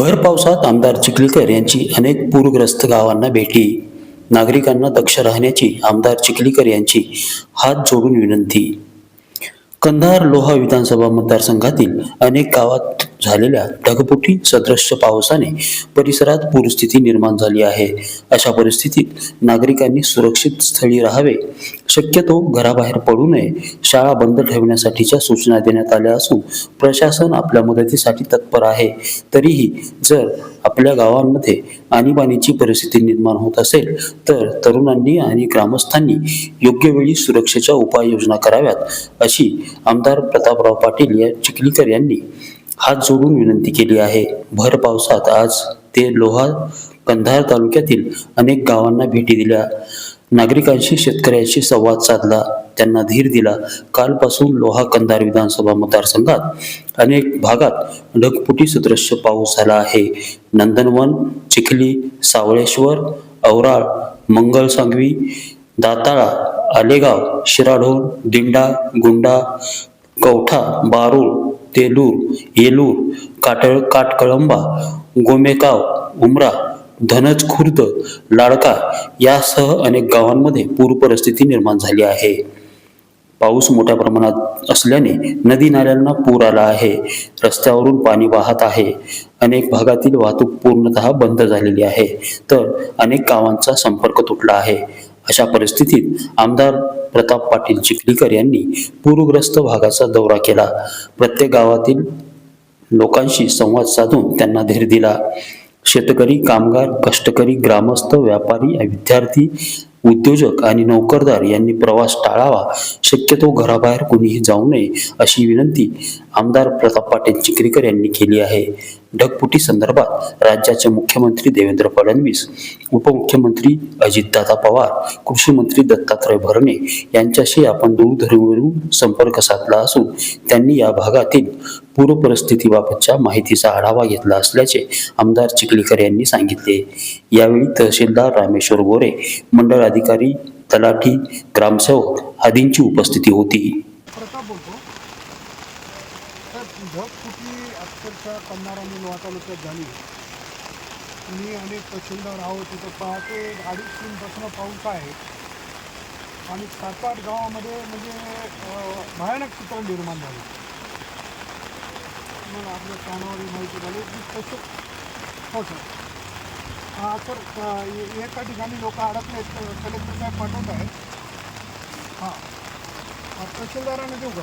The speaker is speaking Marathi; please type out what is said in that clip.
भर पावसात आमदार चिखलीकर यांची अनेक पूरग्रस्त गावांना भेटी. नागरिकांना दक्ष राहण्याची आमदार चिखलीकर यांची हात जोडून विनंती. कंधार लोहा विधानसभा मतदारसंघातील अनेक गावात झालेल्या ढगपुटी सदृश्य पावसाने परिसरात पूरस्थिती निर्माण झाली आहे. अशा परिस्थितीत नागरिकांनी सुरक्षित स्थळी राहावे. शक्यतो घराबाहेर पडू नये शाळा बंद ठेवण्यासाठीच्या सूचना देण्यात आल्या असून प्रशासन आपल्या मदतीसाठी तत्पर आहे. तरीही जर आपल्या गावांमध्ये आणीबाणीची परिस्थिती निर्माण होत असेल तर तरुणांनी आणि ग्रामस्थांनी योग्य वेळी सुरक्षेच्या उपाययोजना कराव्यात अशी आमदार प्रतापराव पाटील या चिखलीकर यांनी हात जोडून विनंती केली आहे. भर पावसात आज ते लोहा कंधार तालुक्यातील अनेक गावांना भेटी दिल्या. नागरिकांशी शेतकऱ्यांशी संवाद साधला. त्यांना धीर दिला. कालपासून लोहा कंधार विधानसभा मतदारसंघात अनेक भागात ढगपुटी सदृश्य पाऊस झाला आहे. नंदनवन चिखली सावळेश्वर औराळ मंगळसांगवी दाताळा आलेगाव शिराढोण दिंडा गुंडा कवठा बारूळ तेलूर येलूर काटळ काटकळंबा गोमेगाव उमरा धनज खुर्द लाडका यासह अनेक गावांमध्ये पूर परिस्थिती निर्माण झाली आहे. पाऊस मोठ्या प्रमाणात असल्याने नदी नाल्यांना पूर आला आहे. रस्त्यावरून पाणी वाहत आहे. अनेक भागातील वाहतूक पूर्णतः बंद झालेली आहे. तर अनेक गावांचा संपर्क तुटला आहे. अशा परिस्थितीत आमदार प्रताप पाटील चिखलीकर यांनी पूरग्रस्त भागाचा दौरा केला. प्रत्येक गावातील लोकांशी संवाद साधून त्यांना धीर दिला. शेतकरी कामगार कष्टकरी ग्रामस्थ व्यापारी विद्यार्थी उद्योजक आणि नोकरदार यांनी प्रवास टाळावा. शक्यतो घराबाहेर कुणीही जाऊ नये अशी विनंती आमदार प्रताप पाटील चिखलीकर यांनी केली आहे. ढगफुटी संदर्भात राज्याचे मुख्यमंत्री देवेंद्र फडणवीस उपमुख्यमंत्री अजितदादा पवार कृषी मंत्री दत्तात्रय भरणे यांच्याशी आपण दूरध्वनीवरून संपर्क साधला असून त्यांनी या भागातील पूरपरिस्थितीबाबतच्या माहितीचा आढावा घेतला असल्याचे आमदार चिखलीकर यांनी सांगितले. यावेळी तहसीलदार रामेश्वर गोरे मंडळ अधिकारी तलाठी ग्रामसेवक आदींची उपस्थिती होती. तर ढगफुटी अक्षरशः पन्नार आणि लोहा तालुक्यात झाली? मी अनेक तहसीलदार आहोत तिथं पाहतो अडीच तीनपासून पाऊस आहे. आणि सात आठ गावामध्ये म्हणजे भयानक चित्र निर्माण झालं. मला आपल्या कानावर माहिती झाली. की तसं हो सर हा सर एका ठिकाणी लोक अडकले कलेक्टर साहेब पाठवत आहेत हां तहसीलदारांना देऊ का?